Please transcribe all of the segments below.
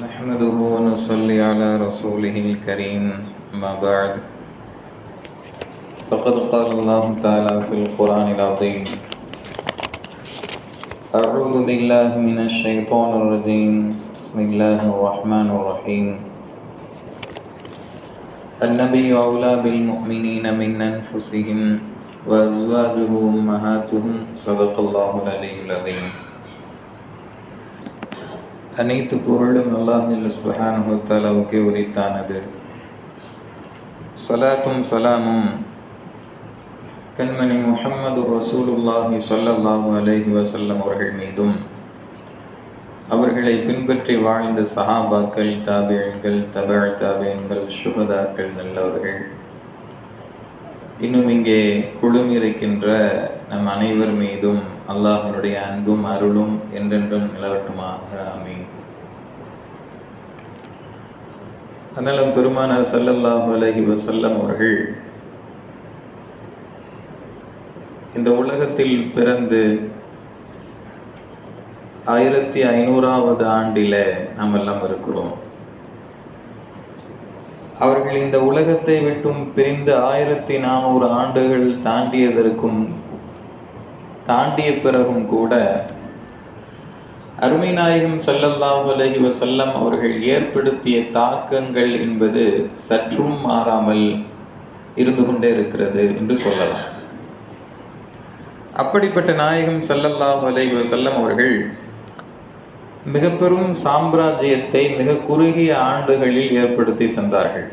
نحمده ونصلي على رسوله الكريم أما بعد. فقد قال الله تعالى في القرآن العظيم أعوذ بالله من الشيطان الرجيم. بسم الله الرحمن الرحيم. النبي أولى بالمؤمنين من أنفسهم وأزواجه أمهاتهم. صدق الله العلي العظيم. அனைத்து புகழும் அல்லாஹ் சுபஹானஹு தஆலாவுக்கே உரித்தானது. சலாத்தும் சலாமும் கண்மணி முஹம்மது ரசூலுல்லாஹி சொல்லல்லாஹு அலஹி வசல்லம் அவர்கள் மீதும் அவர்களை பின்பற்றி வாழ்ந்த சஹாபாக்கள் தாபியன்கள் தபழ் தாபியன்கள் சுகதாக்கள் நல்லவர்கள். இன்னும் இங்கே குழுமிருக்கின்ற நம் அனைவர் மீதும் அல்லாஹனுடைய அன்பும் அருளும் என்றென்றும் நிலவட்டுமாக. அமீன் அண்ணலம் பெருமானார் சல்லல்லாஹு அலஹி வசல்லம் அவர்கள் இந்த உலகத்தில் பிறந்து ஆயிரத்தி ஐநூறாவது ஆண்டில நாம் எல்லாம் இருக்கிறோம். அவர்கள் இந்த உலகத்தை விட்டும் பிரிந்து ஆயிரத்தி நானூறு ஆண்டுகள் தாண்டியதற்கும் தாண்டிய பிறகும் கூட அருமை நாயகம் சல்லல்லாஹு அலஹி வசல்லம் அவர்கள் ஏற்படுத்திய தாக்கங்கள் என்பது சற்றும் மாறாமல் இருந்து கொண்டே இருக்கிறது என்று சொல்லலாம். அப்படிப்பட்ட நாயகம் சல்லல்லாஹு அலஹி வசல்லம் அவர்கள் மிக பெரும் சாம்ராஜ்யத்தை மிக குறுகிய ஆண்டுகளில் ஏற்படுத்தி தந்தார்கள்.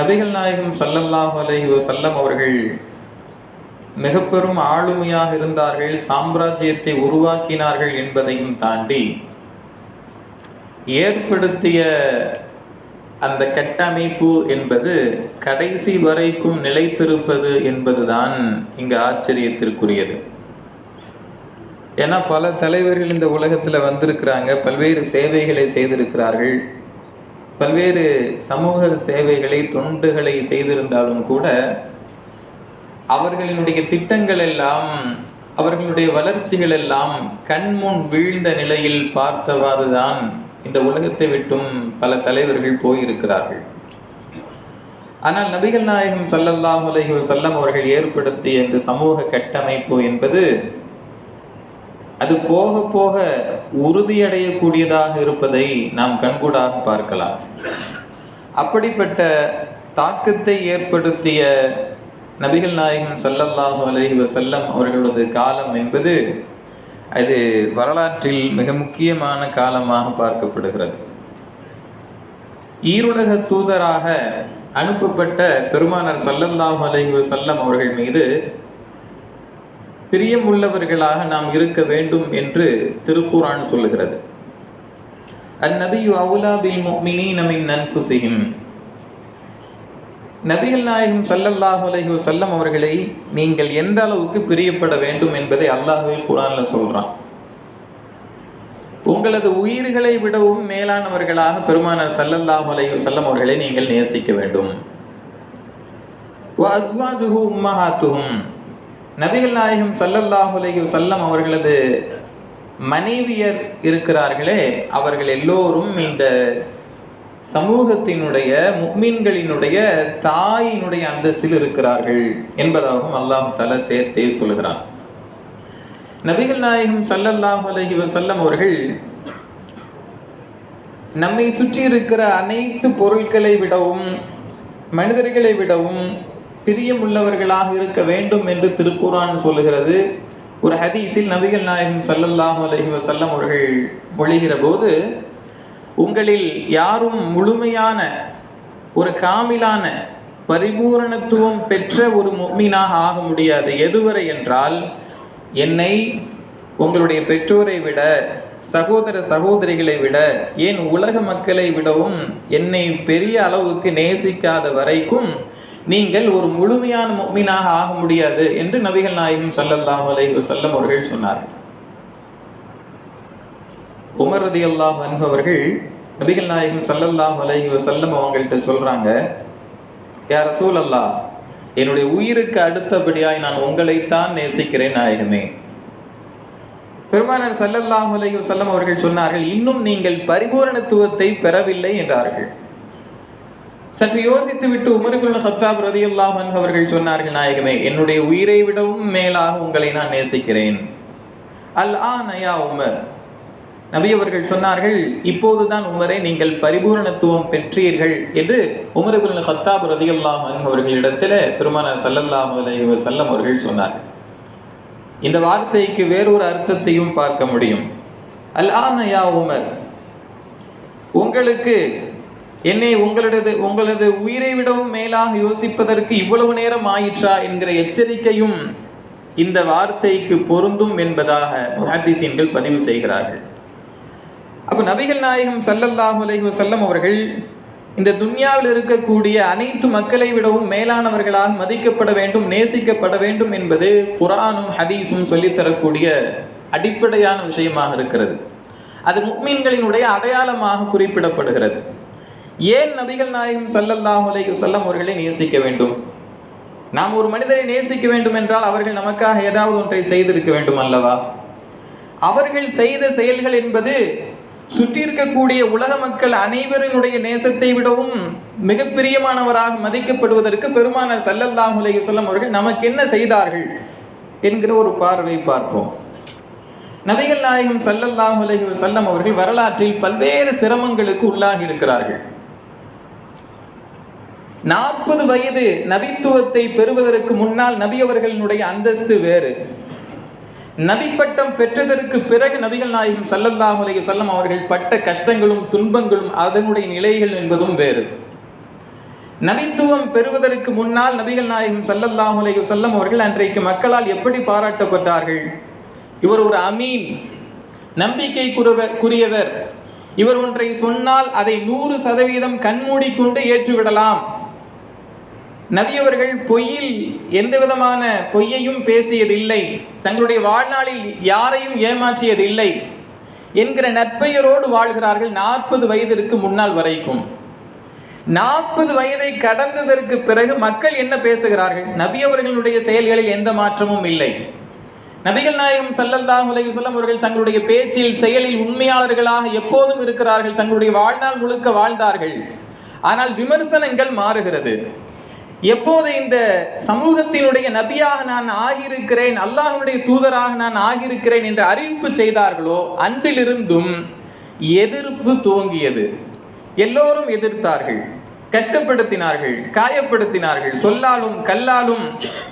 நபிகள் நாயகம் சல்லல்லாஹு அலஹி வசல்லம் அவர்கள் மிக பெரும் ஆளுமையாக இருந்தார்கள் சாம்ராஜ்யத்தை உருவாக்கினார்கள் என்பதையும் தாண்டி ஏற்படுத்திய அந்த கட்டமைப்பு என்பது கடைசி வரைக்கும் நிலைத்திருப்பது என்பதுதான் இங்கு ஆச்சரியத்திற்குரியது. ஏன்னா பல தலைவர்கள் இந்த உலகத்தில் வந்திருக்கிறாங்க பல்வேறு சேவைகளை செய்திருக்கிறார்கள். பல்வேறு சமூக சேவைகளை தொண்டுகளை செய்திருந்தாலும் கூட அவர்களினுடைய திட்டங்கள் எல்லாம் அவர்களுடைய வளர்ச்சிகள் எல்லாம் கண்முன் வீழ்ந்த நிலையில் பார்த்தவாறுதான் இந்த உலகத்தை விட்டும் பல தலைவர்கள் போயிருக்கிறார்கள். ஆனால் நபிகள் நாயகம் சல்லல்லாஹு அலஹி வஸல்லம் அவர்கள் ஏற்படுத்திய இந்த சமூக கட்டமைப்பு என்பது அது போக போக உறுதியடையக்கூடியதாக இருப்பதை நாம் கண்கூடாக பார்க்கலாம். அப்படிப்பட்ட தாக்கத்தை ஏற்படுத்திய நபிகள் நாயகம் சல்லல்லாஹு அலஹி வசல்லம் அவர்களது காலம் என்பது அது வரலாற்றில் மிக முக்கியமான காலமாக பார்க்கப்படுகிறது. ஈருலக தூதராக அனுப்பப்பட்ட பெருமானர் சல்லல்லாஹு அலஹி வசல்லம் அவர்கள் மீது பிரியமுள்ளவர்களாக நாம் இருக்க வேண்டும் என்று திருக்குரான் சொல்லுகிறது. அந்நபியு அவுலா பில் முஃமினீன மின் அன்ஃபுஸிஹிம். நபிகள் நாயகம் சல்லல்லாஹு அலைஹி செல்லம் அவர்களை நீங்கள் எந்த அளவுக்கு பிரியப்பட வேண்டும் என்பதை அல்லாஹுவே குரான்ல சொல்றான். உங்களது உயிர்களை விடவும் மேலானவர்களாக பெருமானார் சல்லல்லாஹு அலைஹி செல்லம் அவர்களை நீங்கள் நேசிக்க வேண்டும். அஸ்வாஜுஹு உம்மஹாத்துஹும். நபிகள் நாயகம் சல்லல்லாஹு அலைஹி செல்லம் அவர்களது மனைவியர் இருக்கிறார்களே அவர்கள் எல்லோரும் இந்த சமூகத்தினுடைய முக்மீன்களினுடைய தாயினுடைய அந்தஸ்தில் இருக்கிறார்கள் என்பதாகவும் அல்லாம் தல சேர்த்தே சொல்கிறான் நபிகள் நாயகம் சல்லல்லாஹ் அலஹி வசல்லம் அவர்கள் நம்மை சுற்றி இருக்கிற அனைத்து பொருட்களை விடவும் மனிதர்களை விடவும் பிரியமுள்ளவர்களாக இருக்க வேண்டும் என்று திருக்குறான் சொல்லுகிறது. ஒரு ஹதீஸில் நபிகள் நாயகம் சல்லல்லாஹு அலஹி வசல்லம் அவர்கள் மொழிகிற போது உங்களில் யாரும் முழுமையான ஒரு காமிலான பரிபூரணத்துவம் பெற்ற ஒரு முக்மீனாக ஆக முடியாது. எதுவரை என்றால் என்னை உங்களுடைய பெற்றோரை விட சகோதர சகோதரிகளை விட ஏன் உலக மக்களை விடவும் என்னை பெரிய அளவுக்கு நேசிக்காத வரைக்கும் நீங்கள் ஒரு முழுமையான முக்மீனாக ஆக முடியாது என்று நபிகள் நாயகம் சல்லல்லாஹு அலைஹி வஸல்லம் அவர்கள் சொன்னார்கள். உமர் ரதி அல்லாஹ் அவர்கள் நபிகள் நாயகம் சல்லல்லாஹ் அலஹி வசல்லம் அவங்கள்ட்ட சொல்றாங்க யார் ரசூல் அல்லாஹ் என்னுடைய உயிருக்கு அடுத்தபடியாய் நான் உங்களைத்தான் நேசிக்கிறேன் நாயகமே. பெருமானார் சல்லல்லாஹ் அலஹி வசல்லம் அவர்கள் சொன்னார்கள் இன்னும் நீங்கள் பரிபூரணத்துவத்தை பெறவில்லை என்றார்கள். சற்று யோசித்து விட்டு உமருக்குள்ள சத்தாப் ரதியுல்லாஹ் அன்ஹு அவர்கள் சொன்னார்கள் நாயகமே என்னுடைய உயிரை விடவும் மேலாக உங்களை நான் நேசிக்கிறேன். அல் ஆ நயா உமர் நபி அவர்கள் சொன்னார்கள் இப்போதுதான் உமரை நீங்கள் பரிபூரணத்துவம் பெற்றீர்கள் என்று உமர் இப்னு ஹத்தாப் ரதியுல்லாஹ் அவர்களிடத்தில் பெருமான சல்லல்லாம் அலைஹி வஸல்லம் அவர்கள் சொன்னார்கள். இந்த வார்த்தைக்கு வேறொரு அர்த்தத்தையும் பார்க்க முடியும். அல் உமர் உங்களுக்கு என்னை உங்களது உங்களது உயிரை விடவும் மேலாக யோசிப்பதற்கு இவ்வளவு நேரம் ஆயிற்றா என்கிற எச்சரிக்கையும் இந்த வார்த்தைக்கு பொருந்தும் என்பதாக முஹாதிசீன்கள் பதிவு செய்கிறார்கள். அப்போ நபிகள் நாயகம் சல்லல்லாஹு அலைஹி வசல்லம் அவர்கள் இந்த துன்யாவில் இருக்கக்கூடிய அனைத்து மக்களை விடவும் மேலானவர்களாக மதிக்கப்பட வேண்டும் நேசிக்கப்பட வேண்டும் என்பது குரானும் ஹதீஸும் சொல்லித்தரக்கூடிய அடிப்படையான விஷயமாக இருக்கிறது. அது முக்மீன்களினுடைய அடையாளமாக குறிப்பிடப்படுகிறது. ஏன் நபிகள் நாயகம் சல்லல்லாஹு அலைஹி வசல்லம் அவர்களை நேசிக்க வேண்டும்? நாம் ஒரு மனிதரை நேசிக்க வேண்டும் என்றால் அவர்கள் நமக்காக ஏதாவது ஒன்றை செய்திருக்க வேண்டும் அல்லவா? அவர்கள் செய்த செயல்கள் என்பது சுற்றி இருக்கக்கூடிய உலக மக்கள் அனைவரினுடைய நேசத்தை விடவும் மிக பிரியமானவராக மதிக்கப்படுவதற்கு பெருமானார் ஸல்லல்லாஹு அலைஹி அவர்கள் நமக்கு என்ன செய்தார்கள் என்கிற ஒரு பார்வை பார்ப்போம். நபிகள் நாயகம் ஸல்லல்லாஹு அலைஹி அவர்கள் வரலாற்றில் பல்வேறு சிரமங்களுக்கு உள்ளாகி இருக்கிறார்கள். நாற்பது வயது நபித்துவத்தை பெறுவதற்கு முன்னால் நபி அவர்களினுடைய அந்தஸ்து வேறு. நபி பட்டம் பெற்றதற்கு பிறகு நபிகள் நாயகம் ஸல்லல்லாஹு செல்லம் அவர்கள் பட்ட கஷ்டங்களும் துன்பங்களும் அதனுடைய நிலைகள் என்பதும் வேறு. நபித்துவம் பெறுவதற்கு முன்னால் நபிகள் நாயகம் ஸல்லல்லாஹு அலைஹி அவர்கள் அன்றைக்கு மக்களால் எப்படி பாராட்டப்பட்டார்கள்? இவர் ஒரு அமீன் நம்பிக்கை குறியவர் இவர் ஒன்றை சொன்னால் அதை நூறு சதவீதம் கண்மூடிக்கொண்டு ஏற்றுவிடலாம். நபியவர்கள் பொய்யில் எந்த விதமான பொய்யையும் பேசியதில்லை. தங்களுடைய வாழ்நாளில் யாரையும் ஏமாற்றியதில்லை என்கிற நற்பெயரோடு வாழ்கிறார்கள் நாற்பது வயதிற்கு முன்னால் வரைக்கும். நாற்பது வயதை கடந்ததற்கு பிறகு மக்கள் என்ன பேசுகிறார்கள்? நபி அவர்களுடைய செயல்களில் எந்த மாற்றமும் இல்லை. நபிகள் நாயகம் சல்லல்லாஹ் அலைஹி அவர்கள் தங்களுடைய பேச்சில் செயலில் உண்மையாளர்களாக எப்போதும் இருக்கிறார்கள் தங்களுடைய வாழ்நாள் முழுக்க வாழ்ந்தார்கள். ஆனால் விமர்சனங்கள் மாறுகிறது. எப்போது இந்த சமூகத்தினுடைய நபியாக நான் ஆகியிருக்கிறேன் அல்லாஹனுடைய தூதராக நான் ஆகியிருக்கிறேன் என்று அறிவிப்பு செய்தார்களோ அன்றிலிருந்தும் எதிர்ப்பு துவங்கியது. எல்லோரும் எதிர்த்தார்கள் கஷ்டப்படுத்தினார்கள் காயப்படுத்தினார்கள் சொல்லாலும் கல்லாலும்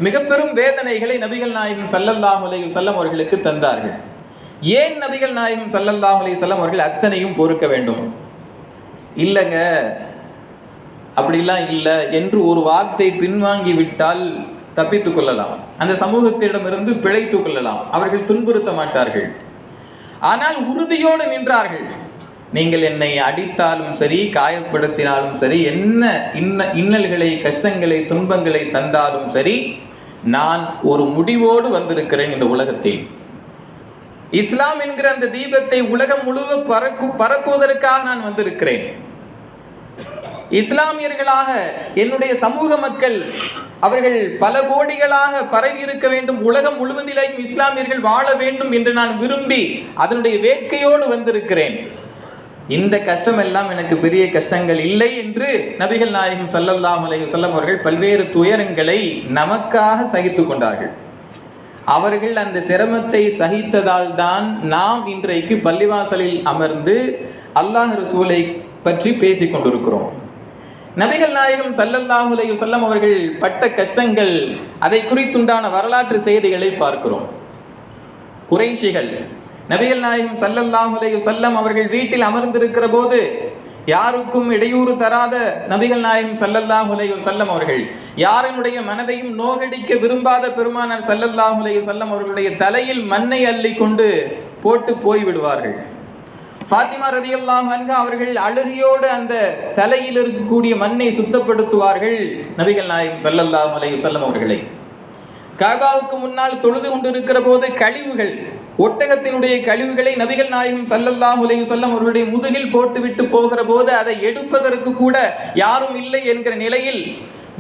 மிக பெரும் வேதனைகளை நபிகள் நாயகம் ஸல்லல்லாஹு அலைஹி அவர்களுக்கு தந்தார்கள். ஏன் நபிகள் நாயகம் ஸல்லல்லாஹு செல்லம் அவர்கள் அத்தனையும் பொறுக்க வேண்டும்? இல்லைங்க அப்படிலாம் இல்லை என்று ஒரு வார்த்தை பின்வாங்கி விட்டால் தப்பித்துக் கொள்ளலாம். அந்த சமூகத்திடமிருந்து பிழைத்துக் கொள்ளலாம். அவர்கள் துன்புறுத்த மாட்டார்கள். ஆனால் உறுதியோடு நின்றார்கள். நீங்கள் என்னை அடித்தாலும் சரி காயப்படுத்தினாலும் சரி என்ன இன்ன இன்னல்களை கஷ்டங்களை துன்பங்களை தந்தாலும் சரி நான் ஒரு முடிவோடு வந்திருக்கிறேன் இந்த உலகத்தில். இஸ்லாம் என்கிற அந்த தீபத்தை உலகம் முழுவதும் பறக்கு பரப்புவதற்காக நான் வந்திருக்கிறேன். இஸ்லாமியர்களாக என்னுடைய சமூக மக்கள் அவர்கள் பல கோடிகளாக பரவி இருக்க வேண்டும். உலகம் முழுவதிலேயும் இஸ்லாமியர்கள் வாழ வேண்டும் என்று நான் விரும்பி அதனுடைய வேட்கையோடு வந்திருக்கிறேன். இந்த கஷ்டம் எல்லாம் எனக்கு பெரிய கஷ்டங்கள் இல்லை என்று நபிகள் நாயகம் சல்லல்லாம் அலைஹி அவர்கள் பல்வேறு துயரங்களை நமக்காக சகித்து கொண்டார்கள். அவர்கள் அந்த சிரமத்தை சகித்ததால் தான் நாம் இன்றைக்கு பள்ளிவாசலில் அமர்ந்து அல்லாஹ் ரசூலை பற்றி பேசிக் கொண்டிருக்கிறோம். நபிகள் நாயகம் சல்லல்லாஹுலையு சொல்லம் அவர்கள் பட்ட கஷ்டங்கள் அதை குறித்துண்டான வரலாற்று செய்திகளை பார்க்கிறோம். குறைஷிகள் நபிகள் நாயகம் சல்லல்லாஹுலையு சொல்லம் அவர்கள் வீட்டில் அமர்ந்திருக்கிற போது யாருக்கும் இடையூறு தராத நபிகள் நாயகம் சல்லல்லாஹுலையு சொல்லம் அவர்கள் யாரினுடைய மனதையும் நோகடிக்க விரும்பாத பெருமானார் சல்லல்லாஹுலையு சொல்லம் அவர்களுடைய தலையில் மண்ணை அள்ளி கொண்டு போட்டு போய் ஃபாத்திமா ரலியல்லாஹு அன்ஹா அவர்கள் அழுகையோடு அந்த தலையில் இருக்கக்கூடிய மண்ணை சுத்தப்படுத்துவார்கள். நபிகள் நாயகம் ஸல்லல்லாஹு அலைஹி வஸல்லம் அவர்களை. காபாவுக்கு முன்னால் தொழுது கொண்டிருக்கிற போது கழிவுகள் ஒட்டகத்தினுடைய கழிவுகளை நபிகள் நாயகம் ஸல்லல்லாஹு அலைஹி செல்லம் அவர்களுடைய முதுகில் போட்டுவிட்டு போகிற போது அதை எடுப்பதற்கு கூட யாரும் இல்லை என்கிற நிலையில்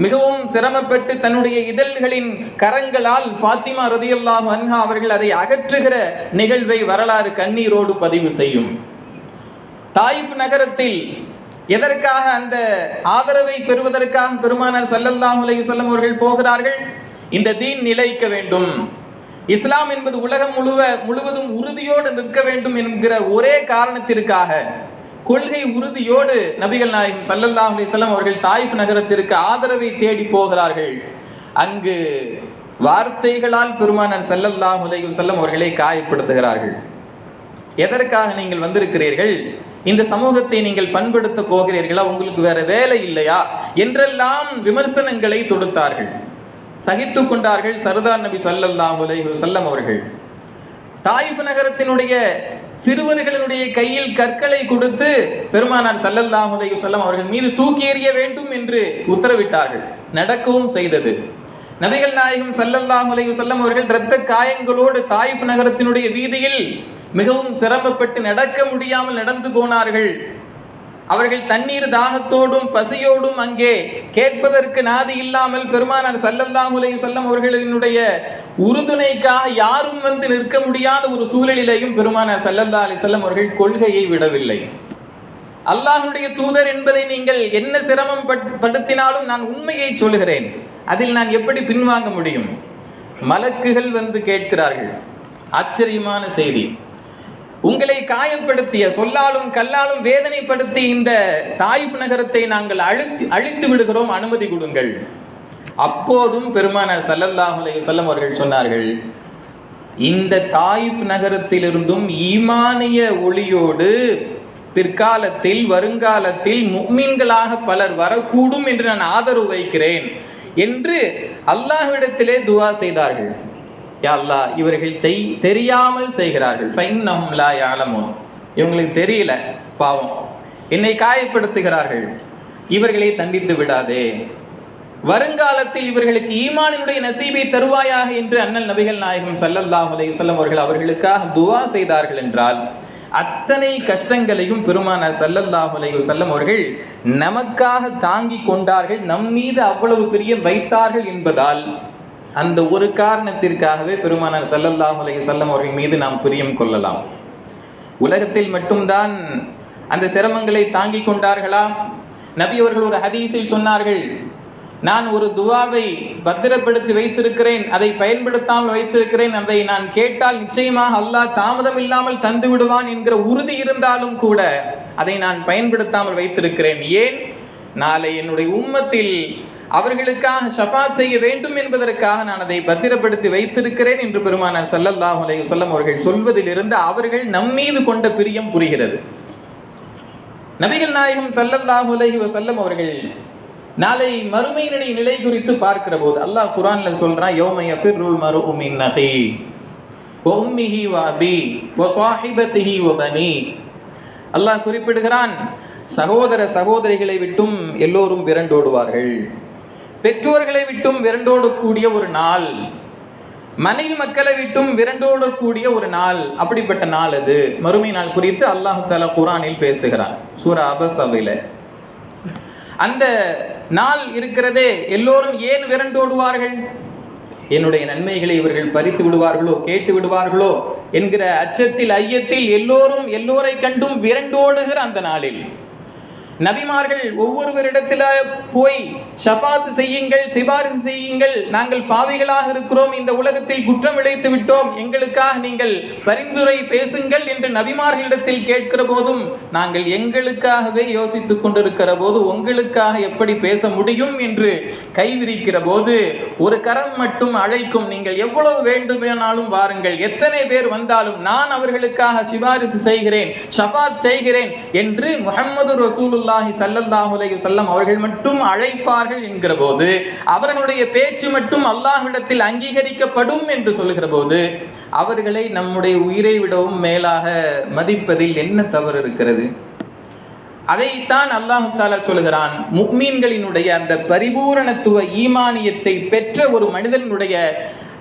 மிகவும் சிரமப்பட்டு தன்னுடைய இதழ்களின் கரங்களால் ஃபாத்திமா ரதியல்லாஹ் அன்ஹா அவர்கள் அதை அகற்றுகிற நிகழ்வை வரலாறு கண்ணீரோடு பதிவு செய்யும். தாயிஃப் நகரத்தில் எதற்காக அந்த ஆதரவை பெறுவதற்காக பெருமானார் சல்லல்லாஹ் உலையு செல்லும் அவர்கள் போகிறார்கள்? இந்த தீன் நிலைக்க வேண்டும். இஸ்லாம் என்பது உலகம் முழுவ முழுவதும் உறுதியோடு நிற்க வேண்டும் என்கிற ஒரே காரணத்திற்காக கொள்கை உறுதியோடு நபிகள் நாயகம் ஸல்லல்லாஹு அலி செல்லம் அவர்கள் தாயிஃப் நகரத்திற்கு ஆதரவை தேடி போகிறார்கள். அங்கு வார்த்தைகளால் பெருமானார் ஸல்லல்லாஹு அலைஹி வஸல்லம் அவர்களை காயப்படுத்துகிறார்கள். எதற்காக நீங்கள் வந்திருக்கிறீர்கள்? இந்த சமூகத்தை நீங்கள் பண்படுத்த போகிறீர்களா? உங்களுக்கு வேற வேலை இல்லையா? என்றெல்லாம் விமர்சனங்களை தொடுத்தார்கள். சகித்து கொண்டார்கள் சர்தார் நபி ஸல்லல்லாஹு அலைஹி வஸல்லம் அவர்கள். தாயிஃப் நகரத்தினுடைய சிறுவர்களினுடைய கையில் கற்களை கொடுத்து பெருமானார் ஸல்லல்லாஹு அலைஹி வஸல்லம் அவர்கள் மீது தூக்கி எறிய வேண்டும் என்று உத்தரவிட்டார்கள். நடக்கவும் செய்தது. நபிகள் நாயகம் ஸல்லல்லாஹு அலைஹி வஸல்லம் அவர்கள் இரத்த காயங்களோடு தாயிஃப் நகரத்தினுடைய வீதியில் மிகவும் சிரமப்பட்டு நடக்க முடியாமல் நடந்து போனார்கள். அவர்கள் தண்ணீர் தாகத்தோடும் பசியோடும் அங்கே கேட்பதற்கு நாதி இல்லாமல் பெருமானார் சல்லந்தாமுலையும் சொல்லம் அவர்களினுடைய உறுதுணைக்காக யாரும் வந்து நிற்க முடியாத ஒரு சூழலிலேயும் பெருமானார் ஸல்லல்லாஹு அலி வஸல்லம் அவர்கள் கொள்கையை விடவில்லை. அல்லாஹுடைய தூதர் என்பதை நீங்கள் என்ன சிரமம் படுத்தினாலும் நான் உண்மையை சொல்கிறேன். அதில் நான் எப்படி பின்வாங்க முடியும்? மலக்குகள் வந்து கேட்கிறார்கள். ஆச்சரியமான செய்தி. உங்களை காயப்படுத்திய சொல்லாலும் கல்லாலும் வேதனைப்படுத்தி இந்த தாயிப் நகரத்தை நாங்கள் அழித்து அழித்து விடுகிறோம் அனுமதி கொடுங்கள். அப்போதும் பெருமானார் சல்லல்லாஹுலே அலைஹி அவர்கள் சொன்னார்கள் இந்த தாயிப் நகரத்திலிருந்தும் ஈமானிய ஒளியோடு பிற்காலத்தில் வருங்காலத்தில் முக்மீன்களாக பலர் வரக்கூடும் என்று நான் ஆதரவு வைக்கிறேன் என்று அல்லாஹ்விடத்திலே துவா செய்தார்கள். யா அல்லாஹ் இவர்கள் தெய் தெரியாமல் செய்கிறார்கள். ஃபைன்னஹும் லா யாலமூன் இவங்களுக்கு தெரியல பாவம். என்னை காயப்படுத்துகிறார்கள். இவர்களை தண்டித்து விடாதே. வருங்காலத்தில் இவர்களுக்கு ஈமானினுடைய நசீபை தருவாயாக என்று அண்ணல் நபிகள் நாயகம் ஸல்லல்லாஹு அலைஹி அவர்கள் அவர்களுக்காக துவா செய்தார்கள் என்றால் அத்தனை கஷ்டங்களையும் பெருமானார் ஸல்லல்லாஹு அலைஹி அவர்கள் நமக்காக தாங்கி கொண்டார்கள். நம் மீது அவ்வளவு பெரிய வைத்தார்கள் என்பதால் அந்த ஒரு காரணத்திற்காகவே பெருமானார் ஸல்லல்லாஹு அலைய செல்லம் அவர்கள் மீது நாம் பிரியம் கொள்ளலாம். உலகத்தில் மட்டும்தான் அந்த சிரமங்களை தாங்கிக் கொண்டார்களா? நபி அவர்கள் ஒரு ஹதீஸில் சொன்னார்கள் நான் ஒரு துவாவை பத்திரப்படுத்தி வைத்திருக்கிறேன் அதை பயன்படுத்தாமல் வைத்திருக்கிறேன் அதை நான் கேட்டால் நிச்சயமாக அல்லாஹ் தாமதம் இல்லாமல் தந்து விடுவான் என்கிற உறுதி இருந்தாலும் கூட அதை நான் பயன்படுத்தாமல் வைத்திருக்கிறேன். ஏன்? நாளை என்னுடைய உம்மத்தில் அவர்களுக்காக ஷஃபாத் செய்ய வேண்டும் என்பதற்காக நான் அதை பத்திரப்படுத்தி வைத்திருக்கிறேன் என்று பெருமானார் ஸல்லல்லாஹு அலைஹி வஸல்லம் அவர்கள் சொல்வதிலிருந்து அவர்கள் நம்மீது கொண்ட பிரியம் புரிகிறது. நபிகள் நாயகம் சல்லல்லாஹ் உலகி வசல்லம் அவர்கள் நாளை மறுமையினுடைய நிலை குறித்து பார்க்கிற போது அல்லாஹ் குரான்ல சொல்றான் யௌம பிர்ருல் மரு உமின் நஹி ஒம்மிஹி வாபி வ அபி வ பனி. அல்லாஹ் குறிப்பிடுகிறான் சகோதர சகோதரிகளை விட்டும் எல்லோரும் விரண்டோடுவார்கள். பெற்றோர்களை விட்டும் விரண்டோடக்கூடிய ஒரு நாள். மனைவி மக்களை விட்டும் விரண்டோடக்கூடிய ஒரு நாள். அப்படிப்பட்ட நாள் அது. மறுமை நாள் குறித்து அல்லாஹு தாலா குரானில் பேசுகிறான். சூரா அபசவையில் அந்த நாள் இருக்கிறதே எல்லோரும் ஏன் விரண்டோடுவார்கள்? என்னுடைய நன்மைகளை இவர்கள் பறித்து விடுவார்களோ கேட்டு விடுவார்களோ என்கிற அச்சத்தில் ஐயத்தில் எல்லோரும் எல்லோரை கண்டும் விரண்டோடுகிற அந்த நாளில். நபிமார்கள் ஒவ்வொருவரிடத்தில போய் ஷபாத் செய்யுங்கள் சிபாரிசு செய்யுங்கள். நாங்கள் பாவிகளாக இருக்கிறோம். இந்த உலகத்தில் குற்றம் இழைத்து விட்டோம். எங்களுக்காக நீங்கள் பரிந்துரை பேசுங்கள் என்று நபிமார்களிடத்தில் கேட்கிற போதும் நாங்கள் எங்களுக்காகவே யோசித்துக் கொண்டிருக்கிற போது உங்களுக்காக எப்படி பேச முடியும் என்று கைவிரிக்கிற போது ஒரு கரம் மட்டும் அழைக்கும். நீங்கள் எவ்வளவு வேண்டுமானாலும் வாருங்கள். எத்தனை பேர் வந்தாலும் நான் அவர்களுக்காக சிபாரிசு செய்கிறேன் ஷபாத் செய்கிறேன் என்று முஹம்மது ரசூலுல்லாஹி ஸல்லல்லாஹு செல்லம் அவர்கள் மட்டும் அழைப்பார்கள் என்கிற போது அவர்களுடைய பேச்சு மட்டும் அல்லாஹ்விடத்தில் அங்கீகரிக்கப்படும் என்று சொல்லுகிற போது அவர்களை நம்முடைய உயிரை விடவும் மேலாக மதிப்பதில் என்ன தவறு இருக்கிறது? அதைத்தான் அல்லாஹு தாலா சொல்கிறான் முக்மீன்களினுடைய அந்த பரிபூரணத்துவ ஈமானியத்தை பெற்ற ஒரு மனிதனுடைய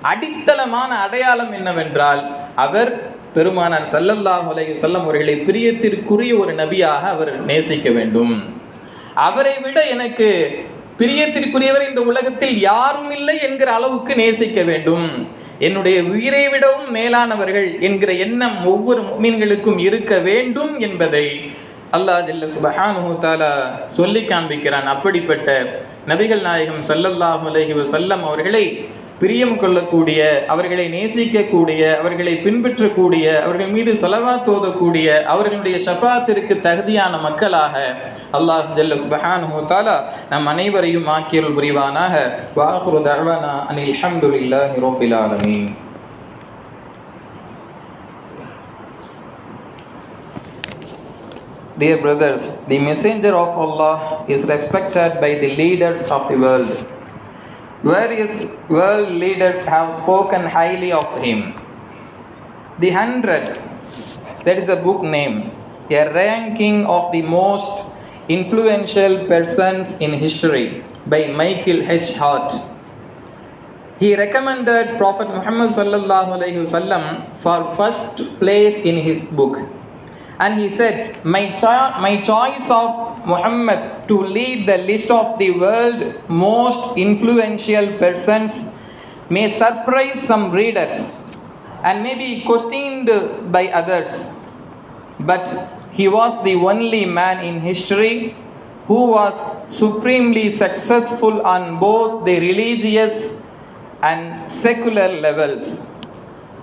அடித்தளமான அடையாளம் என்னவென்றால் அவர் பெருமானார் சல்லல்லாஹ் அலைஹி செல்லம் அவர்களை பிரியத்திற்குரிய ஒரு நபியாக அவர் நேசிக்க வேண்டும். அவரை விட எனக்கு பிரியத்திற்குரியவர் இந்த உலகத்தில் யாரும் இல்லை என்கிற அளவுக்கு நேசிக்க வேண்டும். என்னுடைய உயிரை விடவும் மேலானவர்கள் என்கிற எண்ணம் ஒவ்வொரு மீன்களுக்கும் இருக்க வேண்டும் என்பதை அல்லாஹ் ஜல்ல சுபஹானுஹு தாலா சொல்லி காண்பிக்கிறான். அப்படிப்பட்ட நபிகள் நாயகம் சல்லல்லாஹ் அலஹி வசல்லம் அவர்களை பிரியம் கொள்ளக்கூடிய அவர்களை நேசிக்கக்கூடிய அவர்களை பின்பற்றக்கூடிய அவர்கள் மீது செலவா தோதக்கூடிய அவர்களுடைய ஷபாத்திற்கு தகுதியான மக்களாக அல்லாஹ் ஜல்ல சுபஹான் தாலா நம் அனைவரையும் ஆக்கியல் புரிவானாக வாஹுரு தர்வனா அனில் அல்ஹம்துலில்லாஹி ரப்பில் ஆலமீன் Dear brothers, the messenger of Allah is respected by the leaders of the world. Various world leaders have spoken highly of him. The Hundred, that is a book name, a ranking of the most influential persons in history by Michael H. Hart. He recommended Prophet Muhammad for first place in his book. And he said, my, cho- my choice of Muhammad to lead the list of the world most influential persons may surprise some readers and may be questioned by others. But he was the only man in history who was supremely successful on both the religious and secular levels.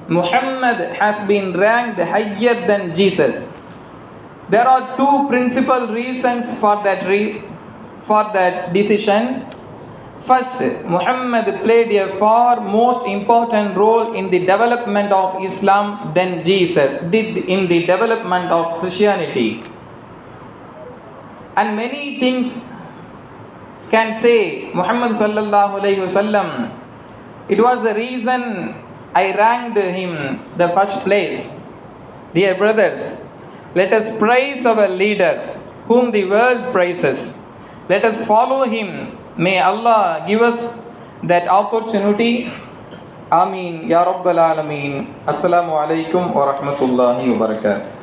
Muhammad has been ranked higher than Jesus. There are two principal reasons for that re- for that decision. First, Muhammad played a far most important role in the development of Islam than Jesus did in the development of Christianity. And many things can say Muhammad sallallahu alaihi wasallam. It was the reason I ranked him the first place. Dear brothers, let us praise our leader, whom the world praises. Let us follow him. May Allah give us that opportunity. Ameen. Ya Rabbal Alameen. Assalamu alaikum wa rahmatullahi wa barakatuh.